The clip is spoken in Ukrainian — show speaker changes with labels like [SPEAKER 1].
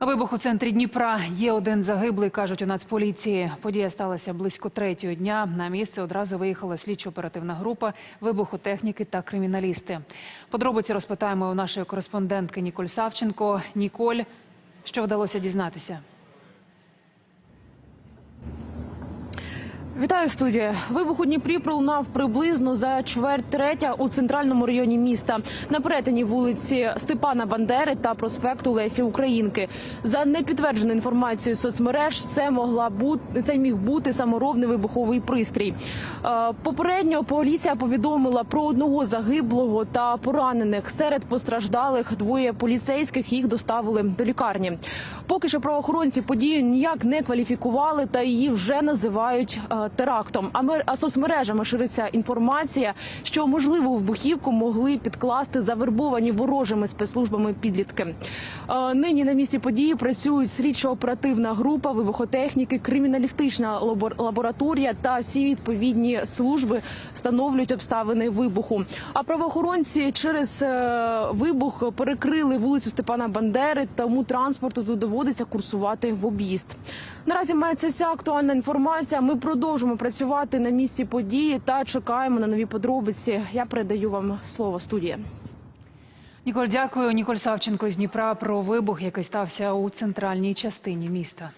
[SPEAKER 1] Вибух у центрі Дніпра. Є один загиблий, кажуть у Нацполіції. Подія сталася близько третього дня. На місце одразу виїхала слідчо-оперативна група вибухотехніки та криміналісти. Подробиці розпитаємо у нашої кореспондентки Ніколь Савченко. Ніколь, що вдалося дізнатися?
[SPEAKER 2] Вітаю студія. Вибух у Дніпрі пролунав приблизно за чверть третя у центральному районі міста на перетині вулиці Степана Бандери та проспекту Лесі Українки. За непідтвердженою інформацією соцмереж, це могла бути це міг бути саморобний вибуховий пристрій. Е, Попередньо поліція повідомила про одного загиблого та поранених. Серед постраждалих двоє поліцейських їх доставили до лікарні. Поки що правоохоронці подію ніяк не кваліфікували та її вже називають е, терактом. А мер- соцмережами шириться інформація, що можливо вибухівку могли підкласти завербовані ворожими спецслужбами підлітки. Е, Нині на місці події працюють слідчо-оперативна група, вибухотехніки, криміналістична лабор- лабораторія та всі відповідні служби встановлюють обставини вибуху. А правоохоронці через е, вибух перекрили вулицю Степана Бандери, тому транспорту тут доводиться курсувати в об'їзд. Наразі мається вся актуальна інформація. Ми продовжимо працювати на місці події та чекаємо на нові подробиці. Я передаю вам слово студія.
[SPEAKER 1] Ніколь, дякую. Ніколь Савченко з Дніпра про вибух, який стався у центральній частині міста.